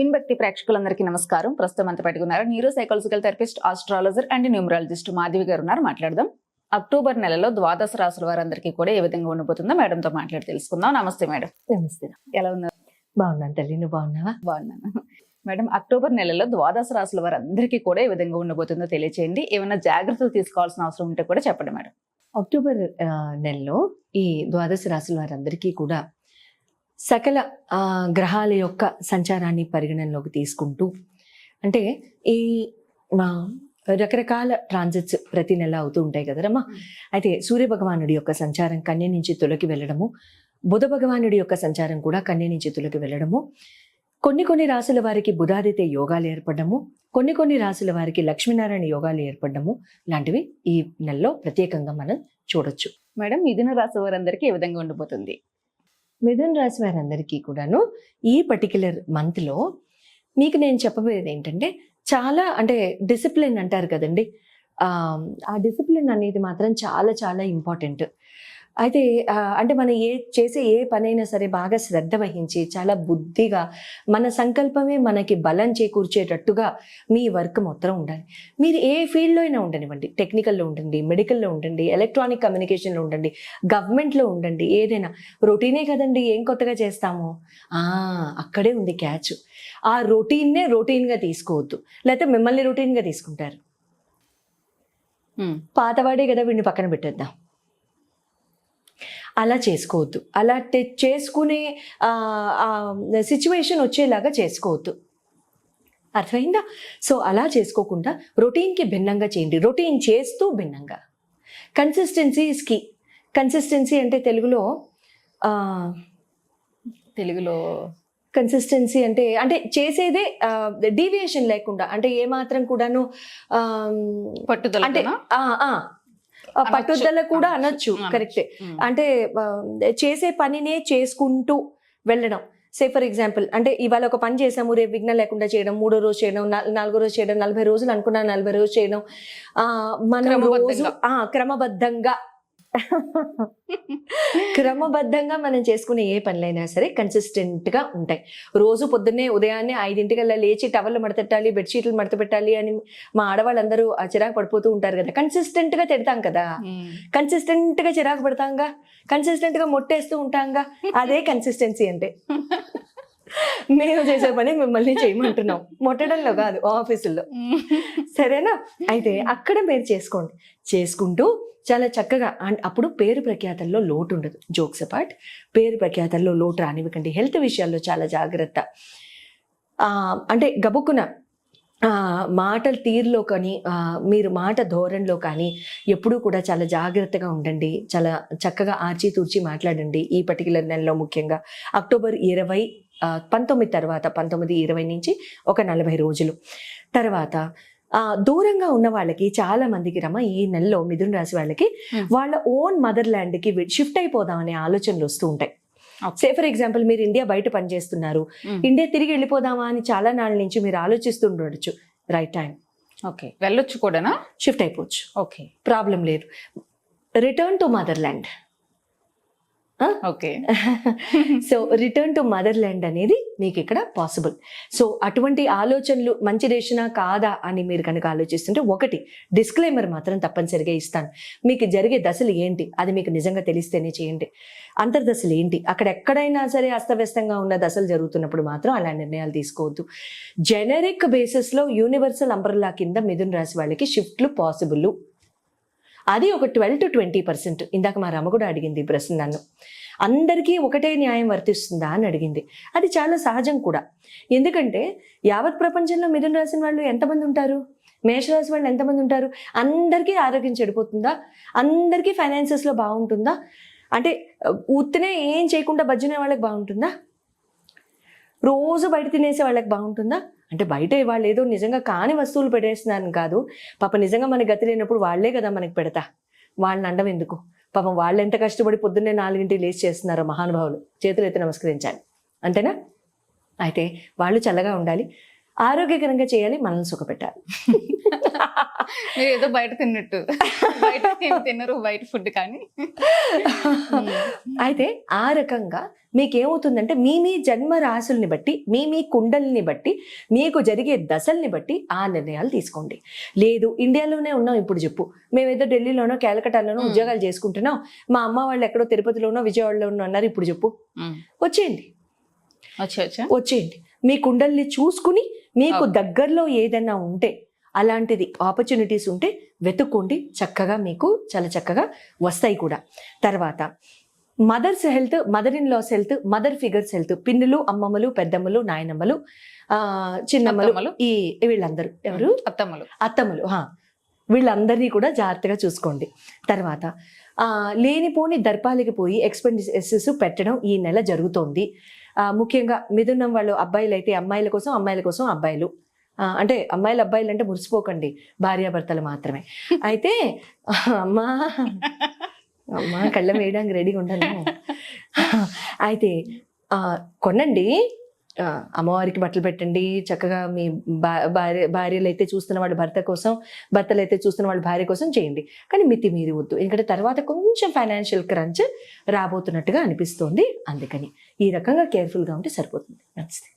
Win భక్తి ప్రేక్షకులందరికీ నమస్కారం. ప్రస్తుతం అంత పెట్టుకున్నారు neuro psychological therapist astrologer and numerologist Madhavi garu ఉన్నారు. మాట్లాడదాం. అక్టోబర్ నెలలో ద్వాదశ రాసుల వారందరికీ కూడా ఏ విధంగా ఉండబోతుందో మేడంతో మాట్లాడి తెలుసుకుందాం. నమస్తే మేడం. నమస్తే. ఎలా ఉన్నారు? బాగున్నాను తల్లి. నువ్వు బాగున్నావా? బాగున్నాను. మేడం అక్టోబర్ నెలలో ద్వాదశ రాసుల వారందరికీ కూడా ఏ విధంగా ఉండబోతుందో తెలియచేయండి. ఏమైనా జాగ్రత్తలు తీసుకోవాల్సిన అవసరం ఉంటే కూడా చెప్పండి మేడం. అక్టోబర్ నెలలో ఈ ద్వాదశ రాశుల వారందరికీ కూడా సకల గ్రహాల యొక్క సంచారాన్ని పరిగణనలోకి తీసుకుంటూ అంటే ఈ మా రకరకాల ట్రాన్సిట్స్ ప్రతి నెల అవుతూ ఉంటాయి కదరమ్మా అయితే సూర్య భగవానుడి యొక్క సంచారం కన్య నుంచి తులకి వెళ్ళడము బుధ భగవానుడి యొక్క సంచారం కూడా కన్య నుంచి తులకి వెళ్ళడము కొన్ని కొన్ని రాసుల వారికి బుధాదిత్య యోగాలు ఏర్పడము కొన్ని కొన్ని రాసుల వారికి లక్ష్మీనారాయణ యోగాలు ఏర్పడము లాంటివి ఈ నెలలో ప్రత్యేకంగా మనం చూడొచ్చు. మేడం మిథున రాశి వారందరికీ ఏ విధంగా ఉండబోతుంది మిథున్ రాశి వారందరికీ కూడాను ఈ పర్టికులర్ మంత్లో మీకు నేను చెప్పబోయేది ఏంటంటే చాలా అంటే డిసిప్లిన్ అంటారు కదండి. ఆ, ఆ డిసిప్లిన్ అనేది మాత్రం చాలా చాలా ఇంపార్టెంట్ అయితే అంటే మనం ఏ చేసే ఏ పనైనా సరే బాగా శ్రద్ధ వహించి చాలా బుద్ధిగా మన సంకల్పమే మనకి బలం చేకూర్చేటట్టుగా మీ వర్క్ మొత్తం ఉండాలి. మీరు ఏ ఫీల్డ్లో అయినా ఉండనివ్వండి. టెక్నికల్లో ఉండండి మెడికల్లో ఉండండి ఎలక్ట్రానిక్ కమ్యూనికేషన్లో ఉండండి గవర్నమెంట్లో ఉండండి ఏదైనా. రొటీనే కదండి ఏం కొత్తగా చేస్తాము? అక్కడే ఉంది క్యాచ్. ఆ రొటీన్నే రొటీన్గా తీసుకోవద్దు. లేకపోతే మిమ్మల్ని రొటీన్గా తీసుకుంటారు. పాతవాడే కదా వీడిని పక్కన పెట్టేద్దాం. అలా చేసుకోవద్దు. అలా చేసుకునే సిచ్యువేషన్ వచ్చేలాగా చేసుకోవద్దు. అర్థమైందా? సో అలా చేసుకోకుండా రొటీన్కి భిన్నంగా చేయండి. రొటీన్ చేస్తూ భిన్నంగా. Consistency is key. కన్సిస్టెన్సీ అంటే తెలుగులో తెలుగులో కన్సిస్టెన్సీ అంటే అంటే చేసేదే డీవియేషన్ లేకుండా అంటే ఏమాత్రం కూడాను పట్టుదల అంటే పట్టుదల కూడా అనొచ్చు. కరెక్టే అంటే చేసే పనినే చేసుకుంటూ వెళ్ళడం. సే ఫర్ ఎగ్జాంపుల్ అంటే ఇవాళ ఒక పని చేసాము రేపు విఘ్నం లేకుండా చేయడం మూడో రోజు చేయడం నాల్- నాలుగో రోజు చేయడం నలభై రోజులు అనుకున్నా నలభై రోజు చేయడం. ఆ, మనం రోజు క్రమబద్ధంగా. క్రమబద్ధంగా మనం చేసుకునే ఏ పనులైనా సరే కన్సిస్టెంట్గా ఉంటాయి. రోజు పొద్దున్నే ఉదయాన్నే ఐదింటికల్లా లేచి టవల్ మడతెట్టాలి బెడ్షీట్లు మడత పెట్టాలి అని మా ఆడవాళ్ళందరూ ఆ చిరాకు పడిపోతూ ఉంటారు కదా. కన్సిస్టెంట్గా తిడతాం కదా. కన్సిస్టెంట్గా చిరాకు పడతాంగా? కన్సిస్టెంట్గా మొట్టేస్తూ ఉంటాంగా? అదే కన్సిస్టెన్సీ అంటే. మేము చేసే పని మిమ్మల్ని చేయమంటున్నాం. మొట్టడంలో కాదు ఆఫీసుల్లో. సరేనా? అయితే అక్కడ మీరు చేసుకోండి. చేసుకుంటూ చాలా చక్కగా అండ్ అప్పుడు పేరు ప్రఖ్యాతల్లో లోటు ఉండదు. జోక్స్ అపార్ట్ పేరు ప్రఖ్యాతల్లో లోటు రానివ్వకండి. హెల్త్ విషయాల్లో చాలా జాగ్రత్త. అంటే గబుక్కున మాటల తీరులో కానీ మీరు మాట ధోరణిలో కానీ ఎప్పుడూ కూడా చాలా జాగ్రత్తగా ఉండండి. చాలా చక్కగా ఆర్చితూర్చి మాట్లాడండి. ఈ పర్టికులర్ నెలలో ముఖ్యంగా అక్టోబర్ ఇరవై పంతొమ్మిది తర్వాత పంతొమ్మిది ఇరవై నుంచి ఒక నలభై రోజులు. తర్వాత దూరంగా ఉన్న వాళ్ళకి చాలా మందికి రమ ఈ నెలలో మిథున రాశి వాళ్ళకి. వాళ్ళ ఓన్ మదర్ ల్యాండ్కి షిఫ్ట్ అయిపోదాం అనే ఆలోచనలు వస్తూ ఉంటాయి. సే ఫర్ ఎగ్జాంపుల్ మీరు ఇండియా బయట పనిచేస్తున్నారు ఇండియా తిరిగి వెళ్ళిపోదామా అని చాలా నాళ్ళ నుంచి మీరు ఆలోచిస్తుండొచ్చు రైట్ టైం. ఓకే. వెళ్ళొచ్చు కూడానా? షిఫ్ట్ అయిపోవచ్చు. ఓకే. ప్రాబ్లం లేదు. Return to motherland okay. So return to motherland అనేది మీకు ఇక్కడ పాసిబుల్ సో అటువంటి ఆలోచనలు మంచి డెసిషనా కాదా అని మీరు కనుక ఆలోచిస్తుంటే ఒకటి డిస్క్లైమర్ మాత్రం తప్పనిసరిగా ఇస్తాను. మీకు జరిగే దశలు ఏంటి? అది మీకు నిజంగా తెలిస్తేనే చేయండి. అంతర్దశలు ఏంటి? అక్కడ ఎక్కడైనా సరే అస్తవ్యస్తంగా ఉన్న దశలు జరుగుతున్నప్పుడు మాత్రం అలా నిర్ణయాలు తీసుకోవద్దు. జెనరిక్ బేసిస్లో యూనివర్సల్ అంబ్రల్లా కింద మిథున్ రాశి వాళ్ళకి షిఫ్ట్లు పాసిబుల్ అది ఒక ట్వెల్వ్ టు ట్వంటీ పర్సెంట్. ఇందాక మా రమ కూడా అడిగింది ఈ ప్రశ్న నన్ను. అందరికీ ఒకటే న్యాయం వర్తిస్తుందా అని అడిగింది. అది చాలా సహజం కూడా. ఎందుకంటే యావత్ ప్రపంచంలో మిథున రాసిన వాళ్ళు ఎంతమంది ఉంటారు? మేషరాశి వాళ్ళు ఎంతమంది ఉంటారు? అందరికీ ఆరోగ్యం చెడిపోతుందా? అందరికీ ఫైనాన్సెస్లో బాగుంటుందా? అంటే ఉత్తినే ఏం చేయకుండా బజ్జునే వాళ్ళకి బాగుంటుందా? రోజు బయట తినేసే వాళ్ళకి బాగుంటుందా? అంటే బయట వాళ్ళు ఏదో నిజంగా కాని వస్తువులు పెట్టేస్తున్నారని కాదు. పాప నిజంగా మనకి గతి లేనప్పుడు వాళ్ళే కదా మనకి పెడతా. వాళ్ళని అండం ఎందుకు? పాపం వాళ్ళు ఎంత కష్టపడి పొద్దున్నే నాలుగింటికి లేచి చేస్తున్నారో మహానుభావులు. చేతులు ఎత్తి నమస్కరించాలి. అంతేనా? అయితే వాళ్ళు చల్లగా ఉండాలి. ఆరోగ్యకరంగా చేయాలి మనల్ని సుఖపెట్టాలి. మీరు ఏదో బయట తిన్నట్టు. బయట తినరు బయట ఫుడ్ కానీ. అయితే ఆ రకంగా మీకేమవుతుందంటే మీ మీ జన్మ రాశుల్ని బట్టి మీ మీ కుండల్ని బట్టి మీకు జరిగే దశల్ని బట్టి ఆ నిర్ణయాలు తీసుకోండి. లేదు ఇండియాలోనే ఉన్నాం ఇప్పుడు చెప్పు. మేమేదో ఢిల్లీలోనో క్యాలకటాలోనో. ఉద్యోగాలు చేసుకుంటున్నాం. మా అమ్మ వాళ్ళు ఎక్కడో తిరుపతిలోనో విజయవాడలోనో అన్నారు ఇప్పుడు చెప్పు. వచ్చేయండి. వచ్చి వచ్చా. వచ్చేయండి. మీ కుండల్ని చూసుకుని మీకు. దగ్గరలో ఏదైనా ఉంటే అలాంటిది ఆపర్చునిటీస్ ఉంటే వెతుక్కోండి చక్కగా మీకు చాలా చక్కగా వస్తాయి కూడా తర్వాత mother's health mother in law's health mother figures health పిన్నులు అమ్మమ్మలు పెద్దమ్మలు నాయనమ్మలు ఆ, చిన్నమ్మలు. ఈ వీళ్ళందరూ ఎవరు అత్తమ్మలు అత్తమ్మలు హా. వీళ్ళందరినీ కూడా జాగ్రత్తగా చూసుకోండి తర్వాత ఆ, లేనిపోని దర్పాలకి పోయి ఎక్స్పెండిసెస్ పెట్టడం ఈ నెల జరుగుతోంది ముఖ్యంగా మిథునం వాళ్ళు అబ్బాయిలు అయితే అమ్మాయిల కోసం అమ్మాయిల కోసం అబ్బాయిలు. అంటే అమ్మాయిలు అబ్బాయిలు అంటే మురిసిపోకండి భార్యాభర్తలు మాత్రమే. అయితే అమ్మా అమ్మా కళ్ళం వేయడానికి రెడీగా ఉండను అయితే కొనండి అమ్మవారికి బట్టలు పెట్టండి. చక్కగా మీ భార్య భార్యలు అయితే చూస్తున్న వాళ్ళ భర్త కోసం భర్తలు అయితే చూస్తున్న వాళ్ళ భార్య కోసం చేయండి. కానీ మితి మీరి వద్దు. ఎందుకంటే తర్వాత కొంచెం ఫైనాన్షియల్ క్రంచ్ రాబోతున్నట్టుగా అనిపిస్తోంది. అందుకని ఈ రకంగా కేర్ఫుల్గా ఉంటే సరిపోతుంది. నమస్తే.